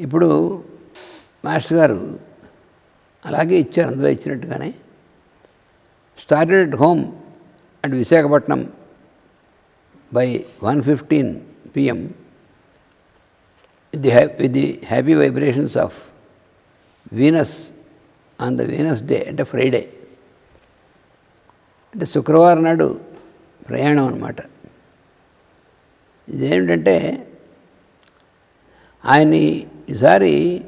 ఇప్పుడు మాస్టర్ గారు అలాగే ఇచ్చారు అందులో ఇచ్చినట్టుగానే. Started at home and Visakhapatnam by one fifteen PM with the with the happy vibrations of Venus on the Venus day అంటే Friday అంటే శుక్రవారం నాడు ప్రయాణం అనమాట ఇదేమిటంటే ఆయన్ని ఈసారి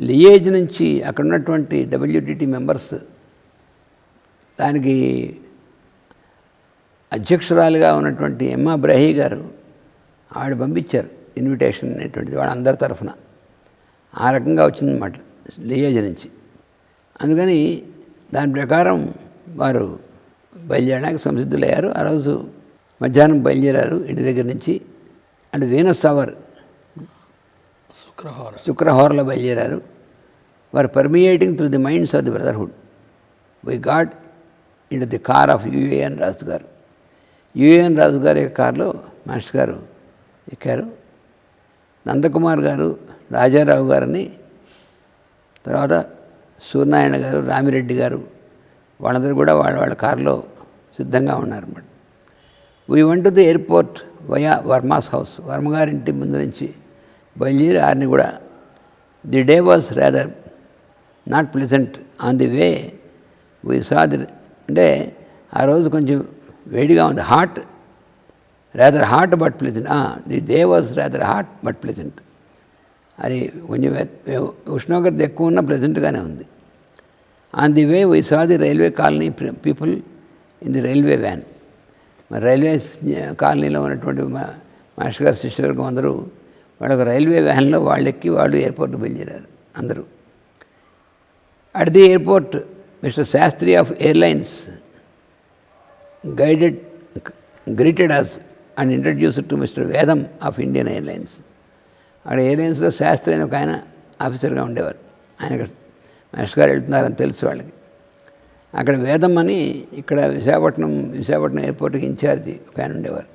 లియేజ్ నుంచి అక్కడ ఉన్నటువంటి డబ్ల్యూడిటి మెంబర్స్ దానికి అధ్యక్షురాలుగా ఉన్నటువంటి ఎమ్మా బ్రహీ గారు ఆవిడ పంపించారు ఇన్విటేషన్ అనేటువంటిది వాళ్ళందరి తరఫున. ఆ రకంగా వచ్చిందన్నమాట లియేజ్ నుంచి. అందుకని దాని ప్రకారం వారు బయలుదేరడానికి సంసిద్ధులయ్యారు. ఆ రోజు మధ్యాహ్నం బయలుదేరారు ఇంటి దగ్గర నుంచి. అంటే వీనస్ అవర్ శుక్రహోరలో. బయలుదేరారు. వారు permeating through the minds of the brotherhood why God in the car of UAN Raju garu UAN Raju గారి కారులో మాస్టర్ గారు ఎక్కారు. నందకుమార్ గారు రాజారావు గారిని తర్వాత సూర్యనారాయణ గారు రామిరెడ్డి గారు వాళ్ళందరూ కూడా వాళ్ళ వాళ్ళ కారులో సిద్ధంగా ఉన్నారన్నమాట. We went the airport via Varma's house వర్మగారింటి ముందు నుంచి బయలుదేరి ఆరిని కూడా the day was rather not pleasant on the way we saw the అంటే ఆ రోజు కొంచెం వేడిగా ఉంది. Hot rather hot but pleasant. The day was rather hot but pleasant. అది కొంచెం ఉష్ణోగ్రత ఎక్కువ ఉన్న ప్లెజెంట్గానే ఉంది. On the way we saw the railway colony people in the railway van. మరి రైల్వే కాలనీలో ఉన్నటువంటి మా మాస్టర్ గారు శిష్యవర్గం అందరూ వాళ్ళొక రైల్వే వ్యాన్లో వాళ్ళెక్కి వాళ్ళు ఎయిర్పోర్ట్ బయలుదేరారు అందరూ. At the airport mister Shastri of airlines guided greeted us and introduced to mister Vedam of Indian airlines. అక్కడ ఎయిర్లైన్స్లో శాస్త్రి అని ఒక ఆయన ఆఫీసర్గా ఉండేవారు. ఆయన ఇక్కడ మాస్టర్ గారు వెళ్తున్నారని తెలుసు వాళ్ళకి. అక్కడ వేదం అని ఇక్కడ విశాఖపట్నం విశాఖపట్నం ఎయిర్పోర్ట్కి ఇన్ఛార్జి ఒక ఆయన ఉండేవారు.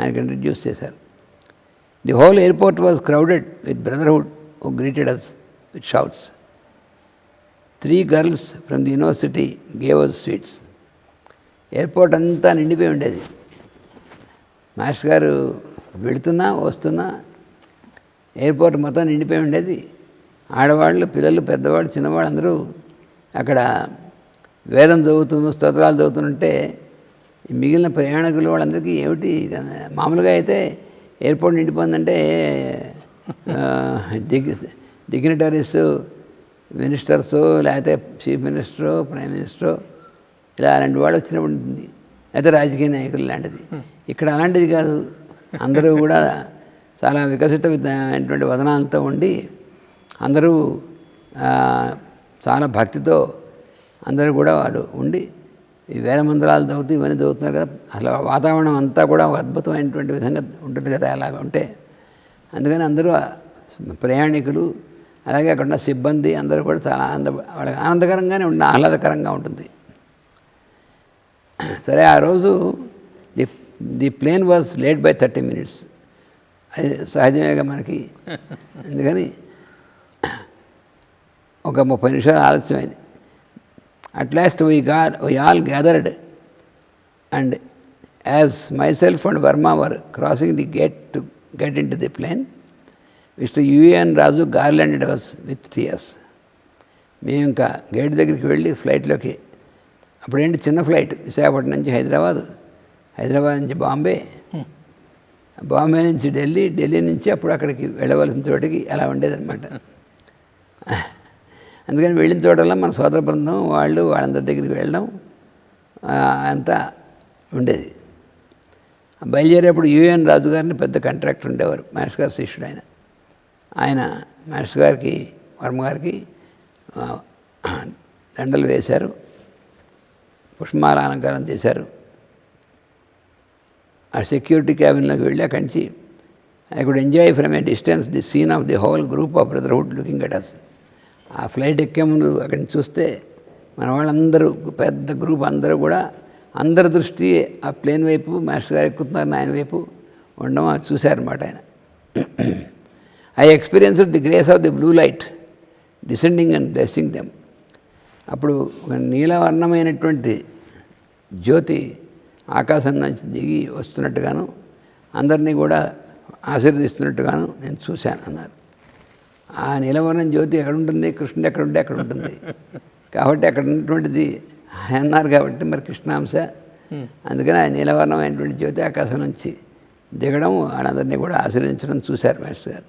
ఆయనకి ఇంట్రడ్యూస్ చేశారు. The whole airport was crowded with brotherhood who greeted us with shouts three girls from the university gave us sweets airport అంతా నిండిపోయి ఉండేది. మాస్టర్ గారు వెళుతున్నా వస్తున్నా ఎయిర్పోర్ట్ మొత్తం నిండిపోయి ఉండేది. ఆడవాళ్ళు పిల్లలు పెద్దవాళ్ళు చిన్నవాళ్ళు అందరూ అక్కడ వేదం చదువుతున్న స్తోత్రాలు చదువుతుంటే మిగిలిన ప్రయాణికులు వాళ్ళందరికీ ఏమిటి? మామూలుగా అయితే ఎయిర్పోర్ట్ నిండిపోయిందంటే డిగ్ డిగ్నిటరీస్ మినిస్టర్స్ లేకపోతే చీఫ్ మినిస్టరు ప్రైమ్ మినిస్టరు ఇలా అలాంటి వాళ్ళు వచ్చినప్పుడు ఉంటుంది. అయితే రాజకీయ నాయకులు లాంటిది ఇక్కడ అలాంటిది కాదు. అందరూ కూడా చాలా వికసితమైనటువంటి వదనాలతో ఉండి అందరూ చాలా భక్తితో అందరూ కూడా వాడు ఉండి ఈ వేద మంత్రాలు చదువుతూ ఇవన్నీ చదువుతున్నారు కదా. అసలు వాతావరణం అంతా కూడా ఒక అద్భుతమైనటువంటి విధంగా ఉంటుంది కదా అలాగ ఉంటే. అందుకని అందరూ ప్రయాణికులు అలాగే అక్కడ ఉన్న సిబ్బంది అందరూ కూడా చాలా ఆనంద వాళ్ళకి ఆనందకరంగానే ఉంటుంది ఆహ్లాదకరంగా ఉంటుంది. సరే ఆ రోజు the the plane was late by thirty minutes. అది సహజమేగా మనకి. అందుకని ఒక ముప్పై నిమిషాలు ఆలస్యమైంది. At last we got we all gathered and as myself and Varma were crossing the gate to get in to the plane mister UN Raju garlanded was with theirs మేము ఇంకా గేట్ దగ్గరికి వెళ్ళి ఫ్లైట్లోకి అప్పుడేంటి చిన్న ఫ్లైట్ విశాఖపట్నం నుంచి హైదరాబాద్ హైదరాబాద్ నుంచి బాంబే బాంబే నుంచి ఢిల్లీ ఢిల్లీ నుంచి అప్పుడు అక్కడికి వెళ్ళవలసిన చోటికి అలా ఉండేదన్నమాట. అందుకని వెళ్ళిన చోటల్లో మన సోదర బృందం వాళ్ళు వాళ్ళందరి దగ్గరికి వెళ్ళడం అంతా ఉండేది. బయలుదేరేప్పుడు యుఎన్ రాజు గారిని పెద్ద కాంట్రాక్టర్ ఉండేవారు మహేష్ గారు శిష్యుడు ఆయన. ఆయన మహేష్ గారికి వర్మ గారికి దండలు వేశారు పుష్పమాల అలంకారం చేశారు. ఆ సెక్యూరిటీ క్యాబిన్లోకి వెళ్ళి అక్కడి నుంచి I could enjoy from a distance the scene of the whole group of brotherhood looking at us. ఆ ఫ్లైట్ ఎక్కాము ముందు చూస్తే మన వాళ్ళందరూ పెద్ద గ్రూప్ అందరూ కూడా అందరి దృష్టి ఆ ప్లేన్ వైపు మాస్టర్ గారు ఎక్కుతున్నారు ఆయన వైపు ఉండడం అది చూశారన్నమాట ఆయన. I experience the grace of the blue light descending and blessing them అప్పుడు ఒక నీలవర్ణమైనటువంటి జ్యోతి ఆకాశం నుంచి దిగి వస్తున్నట్టుగాను అందరినీ కూడా ఆశీర్వదిస్తున్నట్టుగాను నేను చూశాను అన్నారు. ఆ నీలవర్ణం జ్యోతి ఎక్కడ ఉంటుంది కృష్ణుడు ఎక్కడ ఉంటే అక్కడ ఉంటుంది కాబట్టి అక్కడ ఉన్నటువంటిది అన్నారు కాబట్టి మరి కృష్ణాంశ. అందుకని ఆ నీలవర్ణమైనటువంటి జ్యోతి ఆకాశం నుంచి దిగడం వాళ్ళందరినీ కూడా ఆశీర్వదించడం చూశారు మాస్టర్ గారు.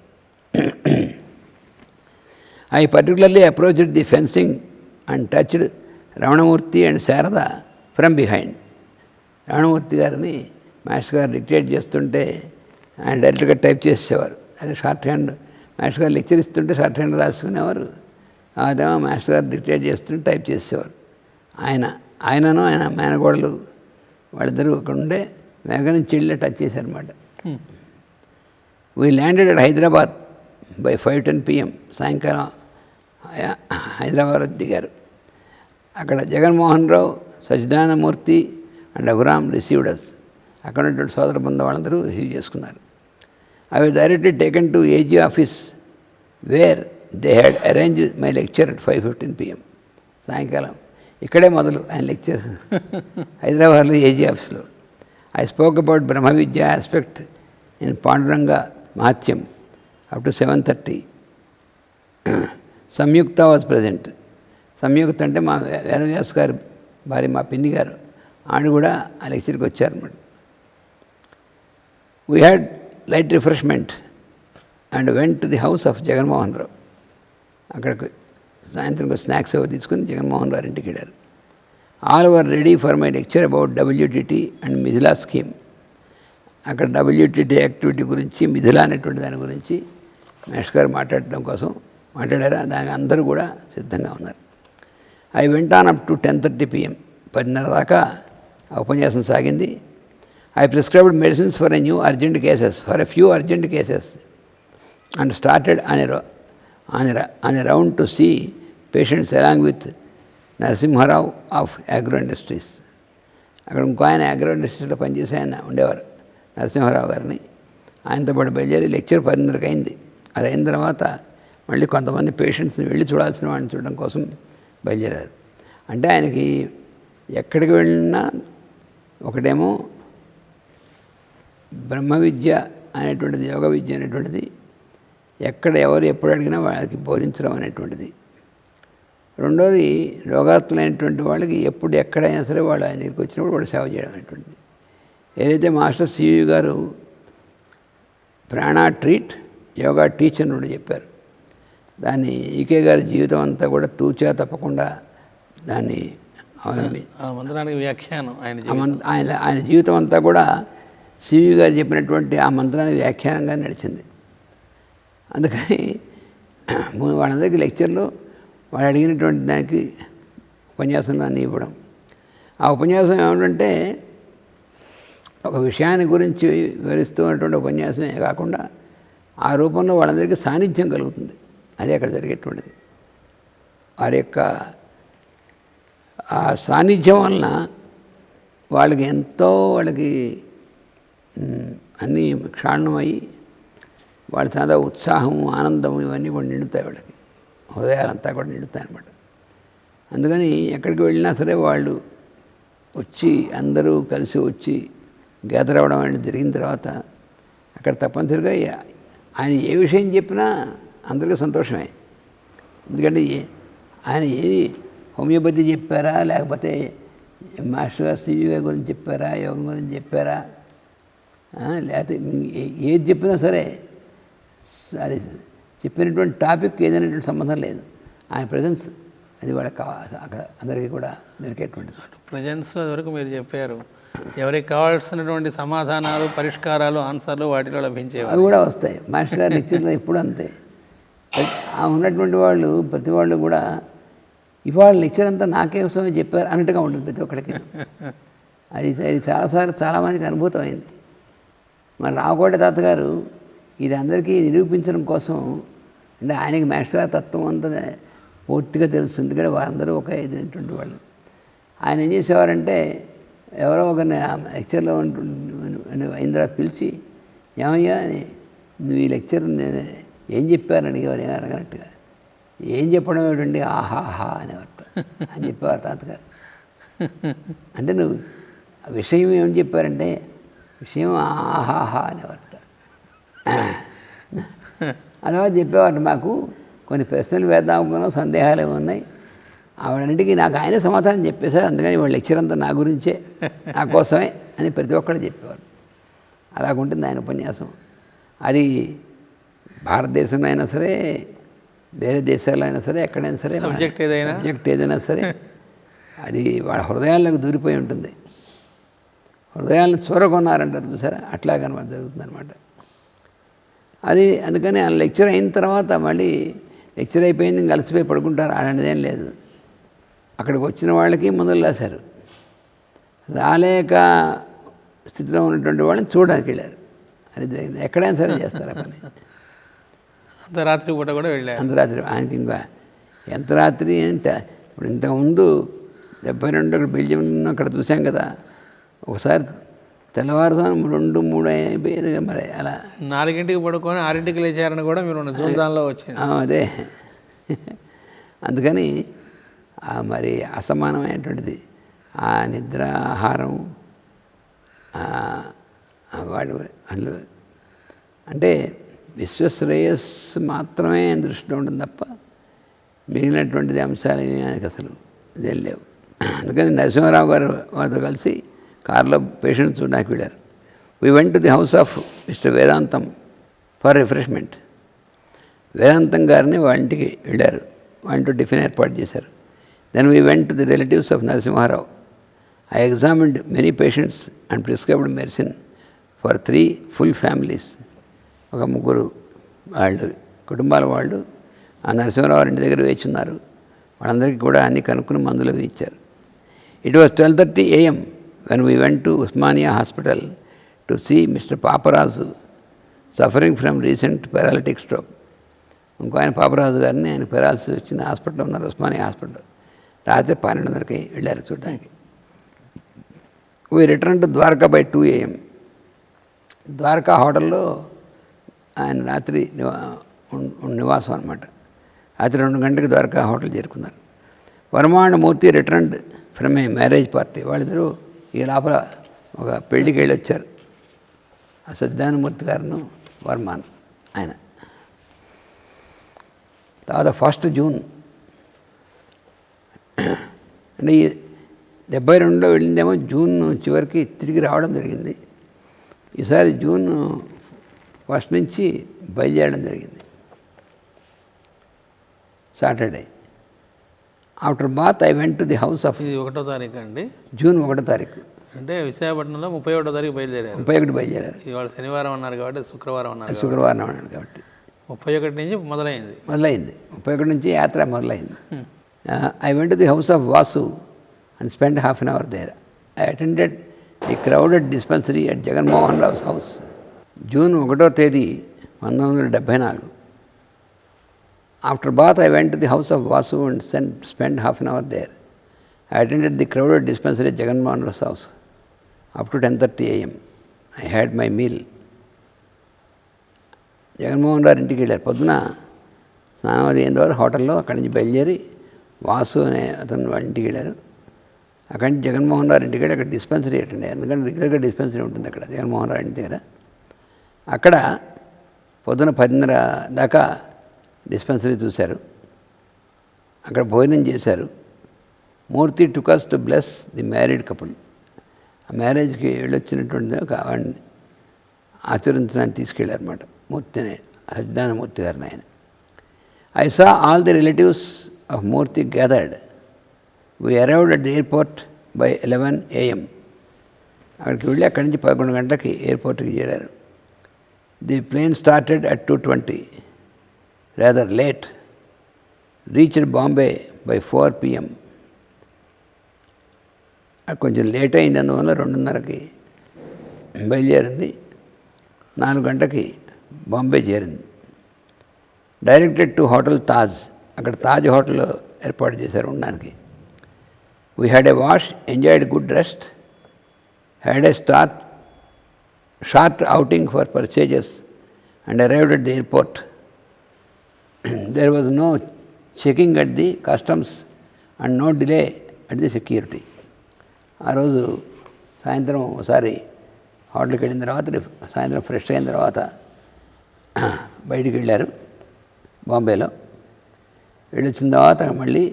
I particularly approached the fencing and touched Ramanamurthy and Sharada from behind Ramanamurthy గారిని మాస్టర్ గారు డిక్టేట్ చేస్తుంటే ఆయన డైరెక్ట్గా టైప్ చేసేవారు. అదే షార్ట్ హ్యాండ్ మాస్టర్ గారు లెక్చర్ ఇస్తుంటే షార్ట్ హ్యాండ్ రాసుకునేవారు. అదేమో మాస్టర్ గారు డిక్టేట్ చేస్తుంటే టైప్ చేసేవారు. ఆయన ఆయనను ఆయన మేనగోడలు వాళ్ళిద్దరూ అక్కడ ఉండే మేఘ నుంచి వెళ్ళి టచ్ చేశారన్నమాట. We landed at Hyderabad by five ten PM సాయంకాలం హైదరాబాద్ దిగారు. అక్కడ Jaganmohan Rao Sachidanandamurthy and Raghuram received us అక్కడ ఉన్నటువంటి సోదర బృందం వాళ్ళందరూ రిసీవ్ చేసుకున్నారు. అవి directly taken to AG office where they had arrange my lecture at five fifteen PM సాయంకాలం. ఇక్కడే మొదలు ఆయన లెక్చర్ హైదరాబాద్లో ఏజీ ఆఫీస్లో I spoke about Brahma Vidya aspect in Panduranga Mahatyam up to seven thirty Samyukta was present Samyukta అంటే మా వేదవ్యాస్ గారి భార్య మా పిన్ని గారు. ఆవిడ కూడా ఆ లెక్చర్కి వచ్చారన్నమాట. We had light refreshment and went to the house of Jaganmohan Rao. అక్కడికి సాయంత్రం స్నాక్స్ ఎవరు తీసుకుని జగన్మోహన్ రావు ఇంటికి వెళ్ళారు. All over ready for my lecture about WTT and Mithila scheme. అక్కడ డబ్ల్యూటీటీ యాక్టివిటీ గురించి మిథిలా అనేటువంటి దాని గురించి మేష్ గారు మాట్లాడడం కోసం మాట్లాడారా? దానికి అందరూ కూడా సిద్ధంగా ఉన్నారు. I went on up to ten thirty PM పదిన్నర దాకా ఉపన్యాసం సాగింది. I prescribed medicines for a new urgent cases for a few urgent cases and started on a on round to see patients along with Narasimharao of agro industries అక్కడ ఇంకో ఆయన agro ఇండస్ట్రీస్లో పనిచేసే ఆయన ఉండేవారు నరసింహారావు గారిని. ఆయనతో పాటు బయలుదేరి లెక్చర్ పదిన్నరకు అయింది. అది అయిన తర్వాత మళ్ళీ కొంతమంది పేషెంట్స్ని వెళ్ళి చూడాల్సిన వాడిని చూడడం కోసం బయలుదేరారు. అంటే ఆయనకి ఎక్కడికి వెళ్ళినా ఒకటేమో బ్రహ్మ విద్య అనేటువంటిది యోగ విద్య అనేటువంటిది ఎక్కడ ఎవరు ఎప్పుడు అడిగినా వాళ్ళకి బోధించడం అనేటువంటిది. రెండోది రోగాతులైనటువంటి వాళ్ళకి ఎప్పుడు ఎక్కడైనా సరే వాళ్ళు ఆయన దగ్గరికి వచ్చినప్పుడు వాళ్ళు సేవ చేయడం అనేటువంటిది. ఏదైతే మాస్టర్ సియు గారు ప్రాణా ట్రీట్ యోగా టీచ్ అని కూడా చెప్పారు దాన్ని ఈకే గారి జీవితం అంతా కూడా తూచా తప్పకుండా దాన్ని అవలంబి వ్యాఖ్యానం ఆయన ఆయన ఆయన జీవితం అంతా కూడా సివి గారు చెప్పినటువంటి ఆ మంత్రాన్ని వ్యాఖ్యానంగా నడిచింది. అందుకని వాళ్ళందరికీ లెక్చర్లో వాళ్ళు అడిగినటువంటి దానికి ఉపన్యాసంలో అన్ని ఇవ్వడం. ఆ ఉపన్యాసం ఏమిటంటే ఒక విషయాన్ని గురించి వివరిస్తూ ఉన్నటువంటి ఉపన్యాసమే కాకుండా ఆ రూపంలో వాళ్ళందరికీ సాన్నిధ్యం కలుగుతుంది. అది అక్కడ జరిగేటువంటిది. వారి యొక్క ఆ సాన్నిధ్యం వలన వాళ్ళకి ఎంతో వాళ్ళకి అన్నీ క్షాళనమయ్యి వాళ్ళ చాలా ఉత్సాహం ఆనందం ఇవన్నీ కూడా నిండుతాయి వాళ్ళకి. హృదయాలంతా కూడా నిండుతాయి అనమాట అందుకని ఎక్కడికి వెళ్ళినా సరే వాళ్ళు వచ్చి అందరూ కలిసి వచ్చి గ్యాదర్ అవ్వడం అనేది జరిగిన తర్వాత అక్కడ తప్పనిసరిగా ఆయన ఏ విషయం చెప్పినా అందరికీ సంతోషమే. ఎందుకంటే ఆయన ఏది హోమియోపతి చెప్పారా లేకపోతే మాస్టర్ గారు సివి గారి గురించి చెప్పారా యోగం గురించి చెప్పారా లేకపోతే ఏది చెప్పినా సరే. అది చెప్పినటువంటి టాపిక్ ఏదైనటువంటి సంబంధం లేదు. ఆయన ప్రజెన్స్ అది వాళ్ళకి కావాలి అక్కడ అందరికీ కూడా దొరికేటువంటిది ప్రజెన్స్ వరకు మీరు చెప్పారు. ఎవరికి కావాల్సినటువంటి సమాధానాలు పరిష్కారాలు ఆన్సర్లు వాటిలో లభించేవి. అవి కూడా వస్తాయి. మాస్టర్ గారి లెక్చర్లో ఎప్పుడు అంతే. ఆ ఉన్నటువంటి వాళ్ళు ప్రతి వాళ్ళు కూడా ఇవాళ లెక్చర్ అంతా నాకే చెప్పారు అన్నట్టుగా ఉంటుంది ప్రతి ఒక్కడికి. అది అది చాలాసార్లు చాలామందికి అనుభూతం అయింది మరి రావుకోట తాతగారు ఇది అందరికీ నిరూపించడం కోసం అంటే ఆయనకి మాస్టర్ గారి తత్వం అంతా పూర్తిగా తెలుసు. ఎందుకంటే వారందరూ ఒక ఇదినటువంటి వాళ్ళు. ఆయన ఏం చేసేవారంటే ఎవరో ఒక లెక్చర్లో ఇందిరా పిలిచి ఏమయ్యా నువ్వు ఈ లెక్చర్ నేను ఏం చెప్పారని అడిగేవారు? ఏమి అడగనట్టుగా. ఏం చెప్పడం ఏమిటండి? ఆహాహా అనేవారు అని చెప్పేవారు తాతగారు. అంటే నువ్వు ఆ విషయం ఏమని చెప్పారంటే విషయం ఆహాహా అనేవారు అలా చెప్పేవారు మాకు. కొన్ని ప్రశ్నలు వేద్దాం సందేహాలు ఏమి ఉన్నాయి. ఆవిడన్నిటికీ నాకు ఆయనే సమాధానం చెప్పేశారు. అందుకని వాళ్ళ లెక్చర్ అంతా నా గురించే నా కోసమే అని ప్రతి ఒక్కరు చెప్పేవారు. అలాగుంటుంది ఆయన ఉపన్యాసం. అది భారతదేశంలో అయినా సరే వేరే దేశాల్లో అయినా సరే ఎక్కడైనా సరే సబ్జెక్ట్ ఏదైనా. సబ్జెక్ట్ ఏదైనా సరే అది వాళ్ళ హృదయాల్లోకి దూరిపోయి ఉంటుంది. హృదయాలను చూరగొన్నారంటారు చూసారా? అట్లాగనమాట జరుగుతుందన్నమాట. అది అందుకని ఆ లెక్చర్ అయిన తర్వాత మళ్ళీ లెక్చర్ అయిపోయింది ఇంక అలసిపోయి పడుకుంటారు. అలాంటిదేం లేదు. అక్కడికి వచ్చిన వాళ్ళకి మందులు రాశారు. రాలేక స్థితిలో ఉన్నటువంటి వాళ్ళని చూడడానికి వెళ్ళారు. అది జరిగింది. ఎక్కడైనా సరే చేస్తారు ఆ పని. అంత రాత్రి పూట కూడా వెళ్ళారు. అంతరాత్రి ఆయనకి ఇంకా ఎంత రాత్రి అంటే ఇప్పుడు ఇంతకుముందు డెబ్బై రెండు అక్కడ బెల్జియం అక్కడ చూసాం కదా. ఒకసారి తెల్లవారుజాము రెండు మూడు అయిపోయేది కదా మరి అలా. నాలుగింటికి పడుకొని ఆరింటికి లేచారని కూడా మీరు దానిలో వచ్చింది. అదే. అందుకని మరి అసమానమైనటువంటిది ఆ నిద్ర ఆహారం వాడు వాళ్ళు అంటే విశ్వశ్రేయస్సు మాత్రమే దృష్టిలో ఉంటుంది తప్ప మిగిలినటువంటిది అంశాలు ఏమీ ఆయనకు అసలు ఇదేం లేవు అందుకని నరసింహారావు గారు వారితో కలిసి కారులో పేషెంట్స్ చూడడానికి వెళ్ళారు. We went to the house of mister Vedantam for refreshment Vedantam గారిని వాళ్ళ ఇంటికి వెళ్ళారు. వాళ్ళ టిఫిన్ ఏర్పాటు చేశారు. Then we went to the relatives of Narasimharao I examined many patients and prescribed medicine for three full families ఒక ముగ్గురు వాళ్ళు కుటుంబాల వాళ్ళు ఆ నరసింహారావు ఇంటి దగ్గర వేచి ఉన్నారు. వాళ్ళందరికీ కూడా అన్ని కనుక్కుని మందులు ఇచ్చారు. It was twelve thirty AM when we went to Osmania hospital to see mister Paparaju suffering from recent paralytic stroke ఇంకో ఆయన పాపరాజు గారిని ఆయన పెరాల్సి వచ్చింది హాస్పిటల్లో ఉన్నారు ఉస్మానియా హాస్పిటల్ రాత్రి పన్నెండున్నరకి వెళ్ళారు చూడడానికి. We return to Dwaraka by two AM Dwaraka హోటల్లో ఆయన రాత్రి నివా నివాసం అనమాట రాత్రి రెండు గంటలకు ద్వారకా హోటల్ చేరుకున్నారు. వరమాండ Murthy returned from a marriage party వాళ్ళిద్దరూ ఈ లోపల ఒక పెళ్ళికి వెళ్ళి వచ్చారు ఆ సత్యానమూర్తి గారును వర్మాన్ ఆయన. తర్వాత ఫస్ట్ జూన్ అంటే ఈ డెబ్బై రెండులో వెళ్ళిందేమో జూన్ చివరికి తిరిగి రావడం జరిగింది. ఈసారి జూన్ ఫస్ట్ నుంచి బయలుదేరడం జరిగింది. Saturday. After bath I went to the house of ఇది ఒకటో తారీఖు అండి. జూన్ ఒకటో తారీఖు. అంటే విశాఖపట్నంలో ముప్పై ఒకటో తారీఖు బయలుదేరారు. ముప్పై ఒకటి బయలుదేరారు. ఇవాళ శనివారం అన్నారు కాబట్టి శుక్రవారం అన్నారు కాబట్టి. శుక్రవారం అన్నాడు కాబట్టి. ముప్పై ఒకటి నుంచి మొదలైంది. మొదలైంది. ముప్పై ఒకటి నుంచి యాత్ర మొదలైంది. I went to the house of Vasu and spend half an hour there I attended the crowded dispensary at Jaganmohan Rao's house June ఒకటో తేదీ పంతొమ్మిది వందల డెబ్భై నాలుగు. After bath I went the house of Vasu and send spend half an hour there I attended the crowded dispensary at Jaganmohan Rao's house up to ten thirty AM I had my meal Jaganmohan గారి ఇంటికి వెళ్ళారు. పొద్దున స్నానం అది అయిన తర్వాత హోటల్లో అక్కడి నుంచి బయలుదేరి వాసు అనే అతను వాళ్ళ ఇంటికి వెళ్ళారు. అక్కడి నుంచి జగన్మోహన్ రావు ఇంటికి వెళ్ళి అక్కడ డిస్పెన్సరీ అటెండ్ అయ్యారు. ఎందుకంటే రెగ్యులర్గా డిస్పెన్సరీ ఉంటుంది అక్కడ జగన్మోహన్ రావు ఇంటి దగ్గర. అక్కడ పొద్దున పదిన్నర దాకా డిస్పెన్సరీ చూశారు. అక్కడ భోజనం చేశారు. Murthy took us to bless the married couple ఆ మ్యారేజ్కి వెళ్ళొచ్చినటువంటి ఒక వాడిని ఆచరించడానికి తీసుకెళ్ళారన్నమాట. మూర్తిని సజ్జానమూర్తి గారిని ఆయన I saw all the relatives of Murthy gathered we arrived at the airport by eleven AM అక్కడికి వెళ్ళి అక్కడి నుంచి పదకొండు గంటలకి ఎయిర్పోర్ట్కి చేరారు. The plane started at two twenty rather late reached Bombay by four PM కొంచెం లేట్ అయింది అందువల్ల రెండున్నరకి బయలుదేరింది. నాలుగు గంటకి బాంబే చేరింది. డైరెక్టెడ్ టు హోటల్ తాజ్ అక్కడ తాజ్ హోటల్లో ఏర్పాటు చేశారు ఉండడానికి. We had a wash enjoyed good rest had a start short outing for purchases and arrived at the airport there was no checking at the customs and no delay at the security ఆ రోజు సాయంత్రం ఒకసారి హోటల్కి వెళ్ళిన తర్వాత సాయంత్రం fresh అయిన తర్వాత బయటికి వెళ్ళారు బాంబేలో. వెళ్ళొచ్చిన తర్వాత మళ్ళీ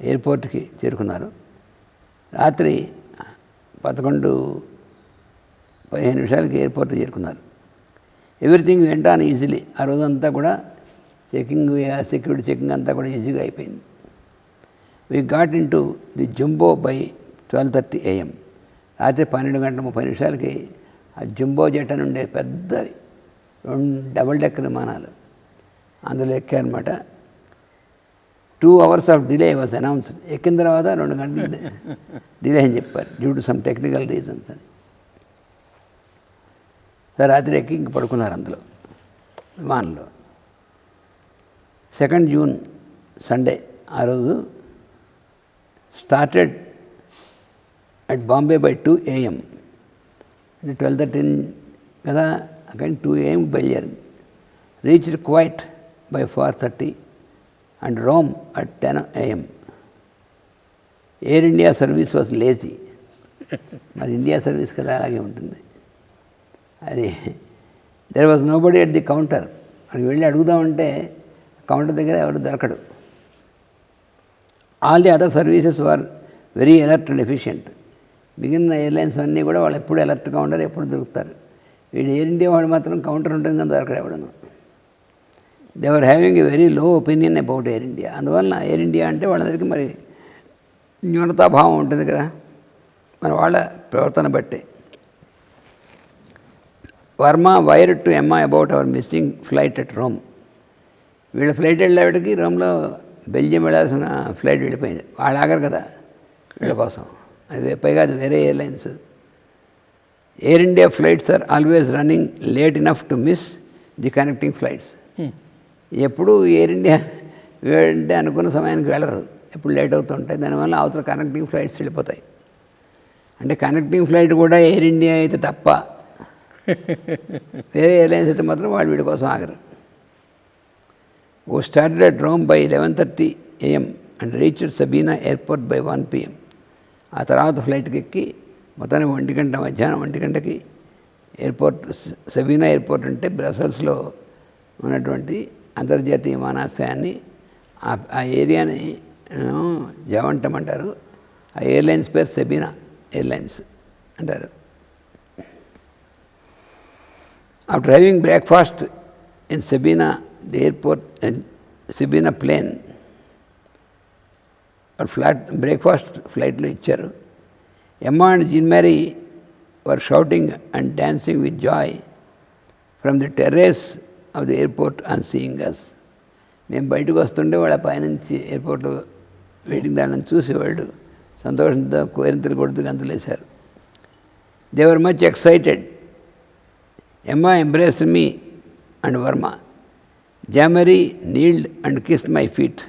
ఎయిర్పోర్ట్కి చేరుకున్నారు. రాత్రి పదకొండు పదిహేను నిమిషాలకి ఎయిర్పోర్ట్ చేరుకున్నారు. ఎవ్రీథింగ్ వెంట ఈజీలీ ఆ రోజంతా కూడా చెకింగ్ సెక్యూరిటీ చెకింగ్ అంతా కూడా ఈజీగా అయిపోయింది. We got in to the jumbo by twelve thirty AM రాత్రి పన్నెండు గంటల ముప్పై నిమిషాలకి ఆ జంబో జెట్ అని ఉండే పెద్ద రెండు డబుల్ డెక్కర్ విమానాలు అందులో ఎక్కారనమాట two hours of delay was announced ఎక్కిన తర్వాత రెండు గంటలు డిలే అని చెప్పారు due to some technical reasons అని. రాత్రి ఎక్కి ఇంక పడుకున్నారు అందులో విమానంలో. సెకండ్ జూన్ సండే ఆ రోజు started at Bombay by two AM. అంటే ట్వెల్వ్ థర్టీన్ కదా అక్కడ టూ ఏఎం బయలుదేరింది. Reached Kuwait by four thirty and Rome at ten AM. Air India service was lazy. మరి ఇండియా సర్వీస్ కదా అలాగే ఉంటుంది. అది there was nobody at the counter అక్కడికి వెళ్ళి అడుగుదామంటే కౌంటర్ దగ్గర ఎవరు దొరకడు. All the other services were very alert and efficient మిగిలిన ఎయిర్లైన్స్ అన్నీ కూడా వాళ్ళు ఎప్పుడు అలర్ట్గా ఉండరు ఎప్పుడు దొరుకుతారు. వీడు ఎయిర్ ఇండియా వాడు మాత్రం కౌంటర్ ఉంటుంది కానీ దొరకడు ఎవడను. They are having a very low opinion about Air India అందువలన ఎయిర్ ఇండియా అంటే వాళ్ళందరికీ మరి న్యూనతాభావం ఉంటుంది కదా. మరి వాళ్ళ ప్రవర్తన బట్టే. Varma wire to MI about our missing flight at Rome వీళ్ళ ఫ్లైట్ వెళ్ళేవాడికి రోమ్లో బెల్జియం వెళ్ళాల్సిన ఫ్లైట్ వెళ్ళిపోయింది. వాళ్ళు ఆగరు కదా వీళ్ళ కోసం. అది పైగా అది వేరే airlines. Air India flights are always running late enough to miss the connecting flights. ఎప్పుడు ఎయిర్ ఇండియా అంటే అనుకున్న సమయానికి వెళ్ళరు. ఎప్పుడు లేట్ అవుతుంటాయి. దానివల్ల అవతల కనెక్టింగ్ ఫ్లైట్స్ వెళ్ళిపోతాయి. అంటే కనెక్టింగ్ ఫ్లైట్ కూడా ఎయిర్ ఇండియా అయితే తప్ప వేరే ఎయిర్లైన్స్ అయితే మాత్రం వాళ్ళు వీడి కోసం ఆగరు. Oh started at Rome by eleven thirty AM and reached airport airport by one ఆ తర్వాత ఫ్లైట్కి ఎక్కి మొత్తానికి ఒంటి గంట మధ్యాహ్నం ఒంటి గంటకి ఎయిర్పోర్ట్ సబీనా ఎయిర్పోర్ట్ అంటే బ్రసల్స్లో ఉన్నటువంటి అంతర్జాతీయ విమానాశ్రయాన్ని ఆ ఏరియాని జవంటం అంటారు. ఆ ఎయిర్లైన్స్ పేరు సెబీనా ఎయిర్లైన్స్ అంటారు. ఆ driving breakfast in Sabena the airport, and Sibina plane, or flat breakfast ఫ్లైట్లో ఇచ్చారు Emma and Jean Marie were shouting and dancing with joy from the terrace of the airport on seeing us మేము బయటకు వస్తుంటే వాళ్ళ పైనుంచి airport waiting దాన్ని చూసేవాళ్ళు. సంతోషంతో కోరింతలు కొడుతూ గంతులేశారు. They were much excited Emma embrace me and Varma Jamari kneeled and kissed my feet.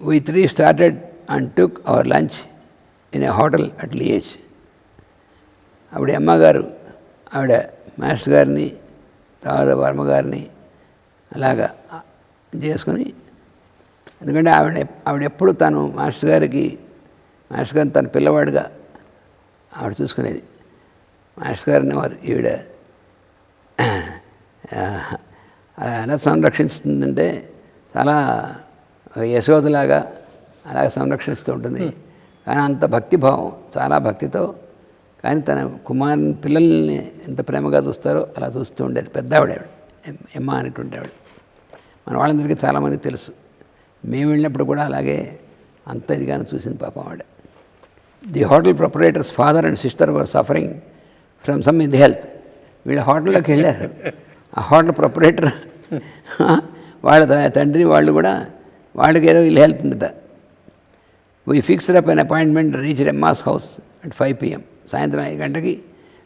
We three started and took our lunch in a hotel at Liège. ఆవిడ అమ్మగారు ఆవిడ మాస్టర్ గారిని తర్వాత వర్మ గారిని అలాగా చేసుకుని ఎందుకంటే ఆవిడ ఆవిడ ఎప్పుడు తను మాస్టర్ గారికి మాస్టర్ గారిని తన పిల్లవాడిగా ఆవిడ చూసుకునేది మాస్టర్ గారిని వారు ఈవిడ అలా ఎలా సంరక్షిస్తుందంటే చాలా యశోదలాగా అలాగ సంరక్షిస్తూ ఉంటుంది. కానీ అంత భక్తిభావం చాలా భక్తితో కానీ తన కుమారుని పిల్లల్ని ఎంత ప్రేమగా చూస్తారో అలా చూస్తూ ఉండేది. పెద్ద ఆవిడ ఎమ్మ అనేటువంటి ఆవిడ. మన వాళ్ళందరికీ చాలామంది తెలుసు. మేము వెళ్ళినప్పుడు కూడా అలాగే అంత ఇదిగానే చూసింది పాపం ఆవిడ. The hotel proprietors father and sister were suffering from some ill health. వీళ్ళ హోటల్లోకి వెళ్ళారు. ఆ హోటల్ ప్రొపరేటర్ వాళ్ళ తండ్రి వాళ్ళు కూడా వాళ్ళకి ఏదో వీళ్ళు హెల్ప్ ఉందట. We fixed up an appointment reach Emma's house at five PM సాయంత్రం ఐదు గంటకి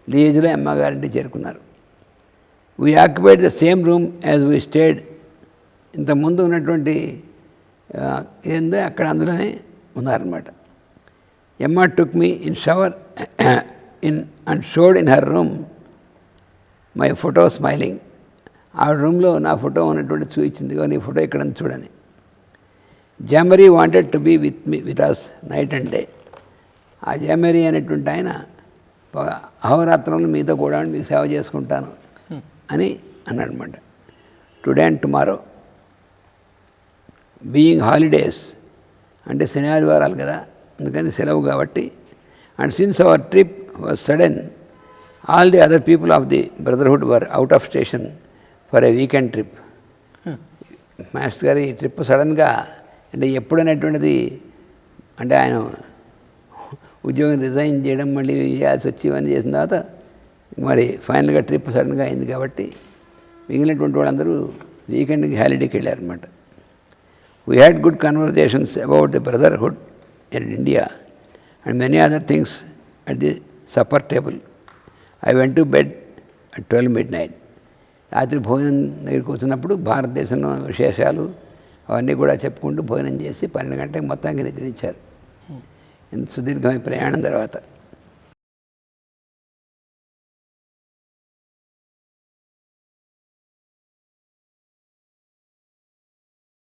లీజులో అమ్మగారింటి చేరుకున్నారు. We occupied the same room as we stayed ఇంతకుముందు ఉన్నటువంటి ఏందో అక్కడ అందులోనే ఉన్నారనమాట Emma took me in shower in and showed in her room my photo smiling ఆ రూమ్లో నా ఫోటో ఉన్నటువంటి చూపించింది నీ ఫోటో ఇక్కడ చూడని Jamari wanted to be with me with us night and day ఆ జామరీ అనేటువంటి ఆయన ఒక అహోరాత్రంలో మీతో కూడా మీకు సేవ చేసుకుంటాను అని అన్నాడనమాట today and tomorrow being holidays అంటే శని ఆదివారాలు కదా అందుకని సెలవు కాబట్టి. And since our trip was sudden all the other people of the brotherhood were out of station for a weekend trip. Master గారు ఈ ట్రిప్ సడన్గా అంటే ఎప్పుడు అనేటువంటిది అంటే ఆయన ఉద్యోగం రిజైన్ చేయడం మళ్ళీ చేయాల్సి వచ్చి ఇవన్నీ చేసిన తర్వాత మరి ఫైనల్గా ట్రిప్ సడన్గా అయింది కాబట్టి మిగిలినటువంటి వాళ్ళందరూ వీకెండ్కి హాలిడేకి వెళ్ళారనమాట we had good conversations about the brotherhood in India and many other things at the supper table I went to bed at twelve midnight రాత్రి భోజనం దగ్గరికి వచ్చినప్పుడు భారతదేశంలో విశేషాలు అవన్నీ కూడా చెప్పుకుంటూ భోజనం చేసి పన్నెండు గంటలకు మొత్తానికి నిద్రించారు సుదీర్ఘమైన ప్రయాణం తర్వాత.